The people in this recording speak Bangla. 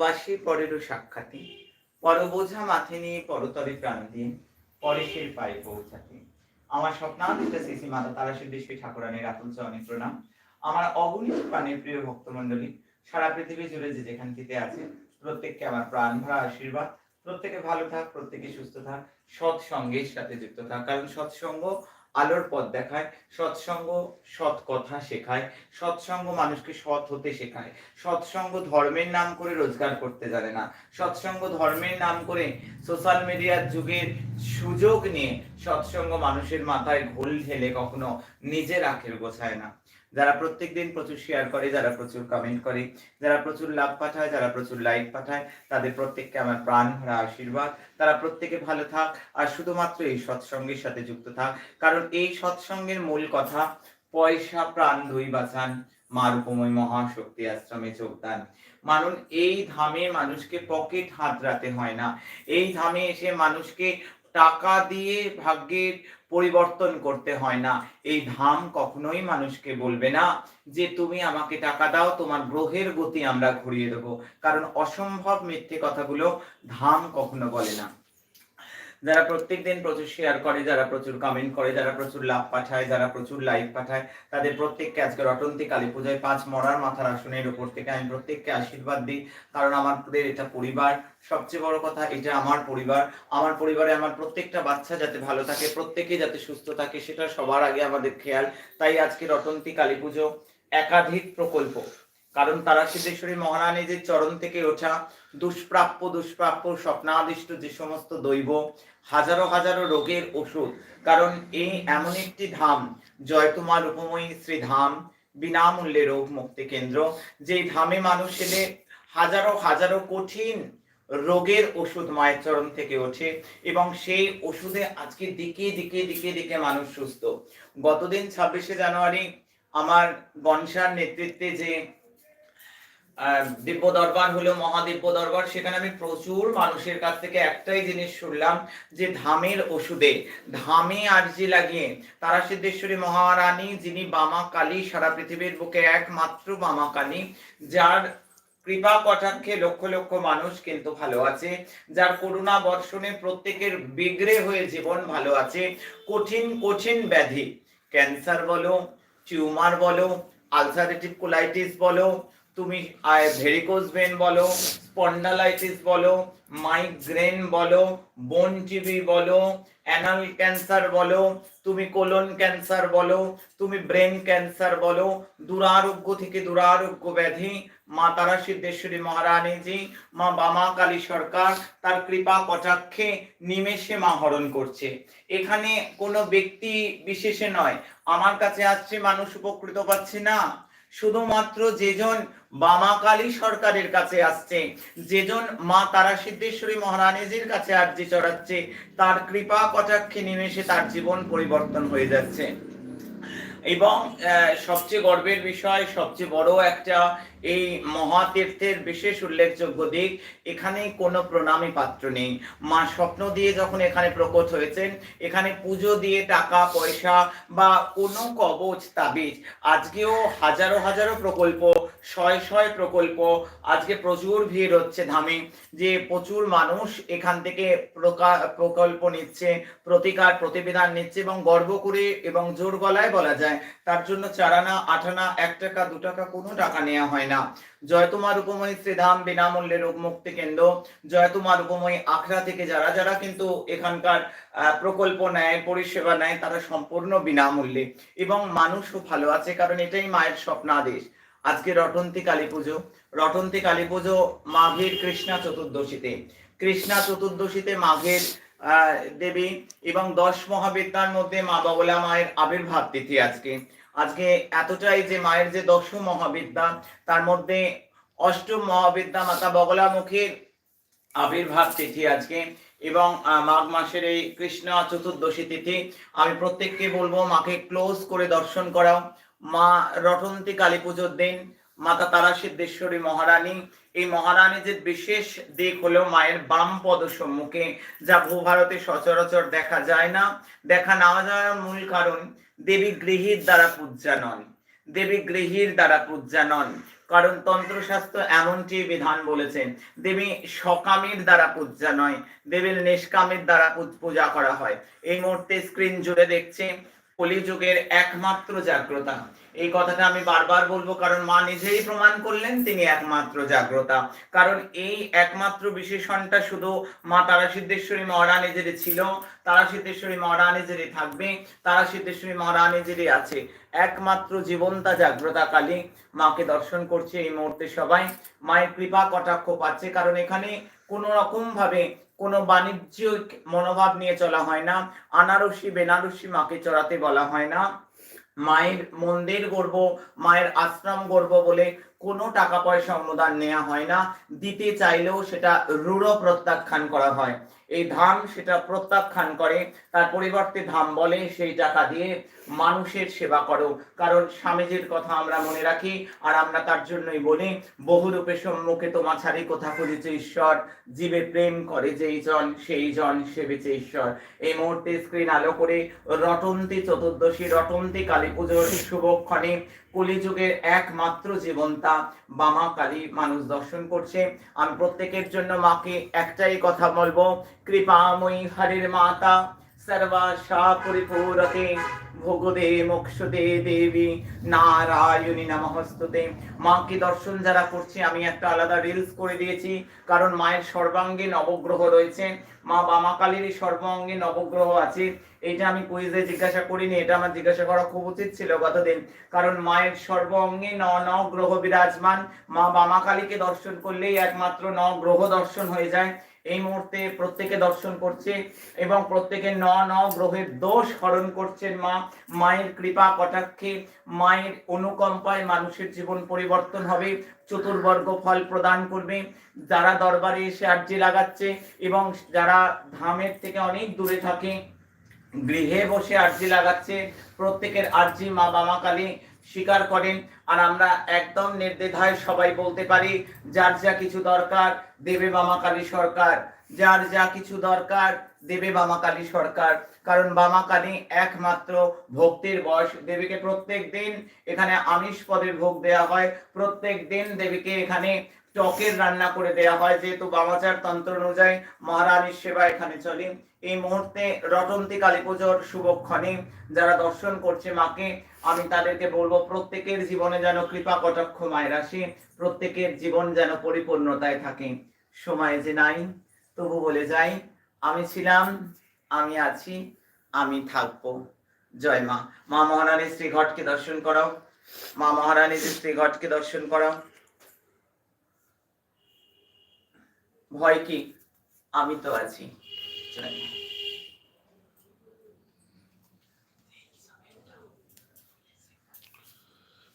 বাসী পরেরও সাক্ষাতে পরবোঝা মাথে নিয়ে পরতরে প্রাণ দিয়ে পরেশের পায়ে পৌঁছাতে। আমার স্বপ্নাদিত শ্রী মাতা তারা সিদ্ধেশ্বরী ঠাকুরানীর আতুল চরণে প্রণাম। আমার অগণিত প্রাণের প্রিয় ভক্তমণ্ডলী, সারা পৃথিবী জুড়ে যে যেখান থেকে আছে, প্রত্যেককে আমার প্রাণ ভরা আশীর্বাদ। প্রত্যেকে ভালো থাক, প্রত্যেকে সুস্থ থাক, সৎসঙ্গের সাথে যুক্ত থাক। কারণ সৎসঙ্গ আলোর পথ দেখায়, সৎসঙ্গ সৎ কথা শেখায়, সৎসঙ্গ মানুষকে সৎ হতে শেখায়। সৎসঙ্গ ধর্মের নাম করে রোজগার করতে জানে না। সৎসঙ্গ ধর্মের নাম করে সোশ্যাল মিডিয়ার যুগের সুযোগ নিয়ে সৎসঙ্গ মানুষের মাথায় ঘোল ঢেলে কখনো নিজের আখের গোছায় না। যারা প্রত্যেক দিন প্রচুর শেয়ার করে, যারা প্রচুর কমেন্ট করে, যারা প্রচুর লাভ পাঠায়, যারা প্রচুর লাইক পাঠায়, তাদের প্রত্যেককে আমার প্রাণ ভরা আশীর্বাদ। তারা প্রত্যেকে ভালো থাক আর শুধুমাত্র এই সৎসঙ্গের সাথে যুক্ত থাক। কারণ এই সৎসঙ্গের মূল কথা, পয়সা, প্রাণ, দুই বাঁচান মা রূপময় মহাশক্তি আশ্রমে যোগদান। মানুষ, এই ধামে মানুষকে পকেট হাতড়াতে হয় না। এই ধামে এসে মানুষকে টাকা দিয়ে ভাগ্যের পরিবর্তন করতে হয় না। এই ধাম কখনোই মানুষকে বলবে না যে, তুমি আমাকে টাকা দাও, তোমার গ্রহের গতি আমরা ঘুরিয়ে দেবো। কারণ অসম্ভব মিথ্যে কথাগুলো ধাম কখনো বলে না। যারা প্রত্যেক দিন প্রচুর শেয়ার করে, যারা প্রচুর কমেন্ট করে, যারা প্রচুর লাভ পাঠায়, যারা প্রচুর লাইক পাঠায়, তাদের প্রত্যেককে আজকে রটন্তি কালী পূজায় পাঁচ মরার মাথার আসনের উপর থেকে আমি প্রত্যেককে আশীর্বাদ দিই। কারণ আমাদের এটা পরিবার। সবচেয়ে বড় কথা, এটা আমার পরিবার। আমার পরিবারে আমার প্রত্যেকটা বাচ্চা যাতে ভালো থাকে, প্রত্যেকে যাতে সুস্থ থাকে, সেটা সবার আগে আমাদের খেয়াল। তাই আজকে রটন্তি কালী পুজো একাধিক প্রকল্প। কারণ তারা সিদ্ধেশ্বরী মহারানীদের চরণ থেকে ওঠা দুষ্প্রাপ্য দুষ্প্রাপ্য, স্বপ্নাদিষ্ট যে সমস্ত দৈব, হাজারো হাজারো রোগের ওষুধ। কারণ এই এমন একটি ধাম জয়কুমার উপময়ী শ্রী ধাম বিনামূল্যে রোগ মুক্তি কেন্দ্র। যেই ধামে মানুষ এলে হাজারো হাজারো কঠিন রোগের ওষুধ মায়ের চরণ থেকে ওঠে এবং সেই ওষুধে আজকে দিকে দিকে দিকে দিকে মানুষ সুস্থ। গতদিন ছাব্বিশে জানুয়ারি আমার গনসার নেতৃত্বে যে দিব্য দরবার হলো মহাদিব্য দরবার সেখানে আমি প্রচুর মানুষের কাছ থেকে একটাই জিনিস শুনলাম যে ধামের ওষুধে, ধামে আরজি লাগিয়ে তারা সিদ্ধেশ্বরী মহারানী যিনি বামা কালী সারা পৃথিবীর বুকে একমাত্র বামা কালী যার কৃপা কটাক্ষে লক্ষ লক্ষ মানুষ কিন্তু ভালো আছে, যার করুণা বর্ষণে প্রত্যেকের বিগ্রে হয়ে জীবন ভালো আছে। কঠিন কঠিন ব্যাধি, ক্যান্সার বলো, টিউমার বলো, আলসারেটিভ কোলাইটিস বলো তুমি ভেরিকোজ ভেন বলো স্পন্ডালাইটিস বলো মাইগ্রেন বলো বোন টিবি বলো অ্যানাল ক্যান্সার বলো, তুমি কোলন ক্যান্সার বলো, তুমি ব্রেন ক্যান্সার বলো, দুরারোগ্য থেকে দুরারোগ্য ব্যাধি, মা তারা সিদ্ধেশ্বরী মহারানীজি, মা বামা কালী সরকার, তার কৃপা কটাক্ষে নিমেষে মা হরণ করছে। এখানে কোনো ব্যক্তি বিশেষে নয়, আমার কাছে আসছে, মানুষ উপকৃত পাচ্ছে না। শুধুমাত্র যেজন বামাকালী সরকারের কাছে আসছে, যেজন মা তারা সিদ্ধেশ্বরী মহারানীজির কাছে আর্জি চড়াচ্ছে, তার কৃপা কটাক্ষে নিমেষে তার জীবন পরিবর্তন হয়ে যাচ্ছে। এবং সবচেয়ে গর্বের বিষয়, সবচেয়ে বড় একটা এই মহাতীর্থের বিশেষ উল্লেখযোগ্য দিক এখানে কোনো প্রণামী পাত্র নেই। মা স্বপ্ন দিয়ে যখন এখানে প্রকট হয়েছেন, এখানে পুজো দিয়ে টাকা, পয়সা বা কোনো কবচ, তাবিজ, আজকেও হাজারো হাজারো প্রকল্প, শয় শয় প্রকল্প, আজকে প্রচুর ভিড় হচ্ছে ধামে, যে প্রচুর মানুষ এখান থেকে প্রকা- প্রকল্প নিচ্ছে, প্রতিকার, প্রতিবিধান নিচ্ছে এবং গর্ব করে এবং জোর গলায় বলা যায়, তার জন্য চারানা আটানা এক টাকা, দু টাকা কোনো টাকা নেওয়া হয় না। জয়তুমার উপময়ী শ্রীধাম বিনামূল্যে রোগ মুক্তি কেন্দ্র। জয়তুমার উপময়ী আখড়া থেকে যারা যারা কিন্তু এখানকার প্রকল্প নেয়, পরিষেবা নেয়, তারা সম্পূর্ণ বিনামূল্যে। এবং মানুষও ভালো আছে, কারণ এটাই মায়ের স্বপ্নাদেশ আজকে রটন্তি কালী পুজো। রটন্তি কালী পুজো মাঘের কৃষ্ণা চতুর্দশীতে। কৃষ্ণা চতুর্দশীতে মাঘের দেবী এবং দশ মহাবিদ্যার মধ্যে মা বাবলা মায়ের আবির্ভাব তিথি আজকে। আজকে এতটাই যে মায়ের যে দশম মহাবিদ্যা, তার মধ্যে অষ্টম মহাবিদ্যা মাতা বগলামুখীর আবির্ভাব তিথি আজকে এবং মাঘ মাসের এই কৃষ্ণ চতুর্দশী তিথি, আমি প্রত্যেককে বলব মাকে ক্লোজ করে দর্শন করাও। মা রটন্তী কালী পুজোর দিন মাতা তারা সিদ্ধেশ্বরী মহারানী। এই মহারানীদের বিশেষ দিক হলো মায়ের বাম পদ সম্মুখে যা ভূভারতে সচরাচর দেখা যায় না, দেখা না যাওয়ার মূল কারণ দেবী গৃহীর দ্বারা পূজা নন। দেবী গৃহীর দ্বারা পূজা নন। কারণ তন্ত্রশাস্ত্র এমনটি বিধান বলেছেন দেবী সকামের দ্বারা পূজা নয়, দেবীর নিষ্কামের দ্বারা পূজা করা হয়। এই মুহূর্তে স্ক্রিন জুড়ে দেখছে কলিযুগের একমাত্র জাগ্রতা। এই কথাটা আমি বারবার বলব, কারণ মা নিজেই প্রমাণ করলেন তিনি একমাত্র জাগ্রতা। কারণ এই একমাত্র বিশেষণটা শুধু মা তারা সিদ্ধেশ্বরী মহারানীদেরই ছিল তারা সিদ্ধেশ্বরী মহারানীদেরই থাকবে তারা সিদ্ধেশ্বরী মহারানীদেরই আছে। একমাত্র জীবন্তা জাগ্রতা কালী মাকে দর্শন করছে এই মুহূর্তে সবাই। মায়ের কৃপা কটাক্ষ পাচ্ছে, কারণ এখানে কোনো রকম ভাবে কোনো বাণিজ্যিক মনোভাব নিয়ে চলা হয় না। আনারসি, বেনারসি মাকে চড়াতে বলা হয় না। মায়ের মন্দির গর্ব, মায়ের আশ্রম গর্ব বলে কোনো টাকা পয়সা অনুদান নেওয়া হয় না। দিতে চাইলেও সেটা রূঢ় প্রত্যাখ্যান করা হয়। এই ধাম সেটা প্রত্যাখ্যান করে, তার পরিবর্তে ধাম বলে সেই টাকা দিয়ে মানুষের সেবা করো। কারণ স্বামীজির কথা আমরা মনে রাখি, আর আমরা তার জন্যই বলি, বহুরূপে সম্মুখে তোমা ছাড়ি কোথা খুঁজেছে ঈশ্বর? জীবে প্রেম করে যেই জন, সেই জন সেবেছে ঈশ্বর। এই মুহূর্তে স্ক্রিন আলো করে রটন্তি চতুর্দশী, রটন্তি কালী পুজোর শুভক্ষণে কলিযুগের একমাত্র জীবনতা বামা কালী মানুষ দর্শন করছে। আমি প্রত্যেকের জন্য মাকে একটাই কথা বলব কৃপাময়ী হরির মাতা সর্বাশা পরিপূরতে ভোগদে মোক্ষদে দেবী, নারায়ণী নমস্তুতে। মাকে দর্শন যারা করছে, আমি একটা আলাদা রিলস করে দিয়েছি, কারণ মায়ের সর্বাঙ্গে নবগ্রহ রয়েছে। মা বামা কালীর সর্বাঙ্গে নবগ্রহ আছে, এটা আমি কুইজে জিজ্ঞাসা করিনি, এটা আমার জিজ্ঞাসা করা খুব উচিত ছিল গতদিন। কারণ মায়ের সর্বাঙ্গে ন ন গ্রহ বিরাজমান, মা বামা কালীকে দর্শন করলেই একমাত্র ন গ্রহ দর্শন হয়ে যায়। এই মুহূর্তে প্রত্যেকে দর্শন করছে এবং প্রত্যেকে ন ন গ্রহের দোষ হরণ করছেন মা। মায়ের কৃপা কটাক্ষে, মায়ের অনুকম্পায় মানুষের জীবন পরিবর্তন হবে। চতুর্বর্গ ফল প্রদান করবে। যারা দরবারে এসে আর্জি লাগাচ্ছে এবং যারা ধামের থেকে অনেক দূরে থাকে, গৃহে বসে আর্জি লাগাচ্ছে, প্রত্যেকের আর্জি মা বামা কালী স্বীকার করেন। আর আমরা একদম নির্দ্বিধায় সবাই বলতে পারি, যার যা কিছু দরকার দেবে বামা কালী সরকার। যার যা কিছু দরকার দেবে বামা কালী সরকার। কারণ বামা কালী একমাত্র ভক্তির বয়স দেবীকে প্রত্যেক দিন এখানে আমিষ পদের ভোগ দেওয়া হয়। প্রত্যেক দিন দেবীকে এখানে টকের রান্না করে দেওয়া হয়, যেহেতু বামাচার তন্ত্র অনুযায়ী মহারানীর সেবা এখানে চলে। এই মুহূর্তে রটন্তী কালী পুজোর শুভক্ষণে যারা দর্শন করছে মাকে, আমি তাদেরকে বলব, প্রত্যেকের জীবনে যেন কৃপা কটাক্ষ মায়ের আসে, প্রত্যেকের জীবন যেন পরিপূর্ণতায় থাকে। সময় যে নাই, তবু বলে যাই, আমি ছিলাম, আমি আছি, আমি থাকব। জয় মা। মা মহারানী শ্রীঘটকে দর্শন করাও। মা মহারানী শ্রীঘটকে দর্শন করাও। ভয় কি আমি তো আছি।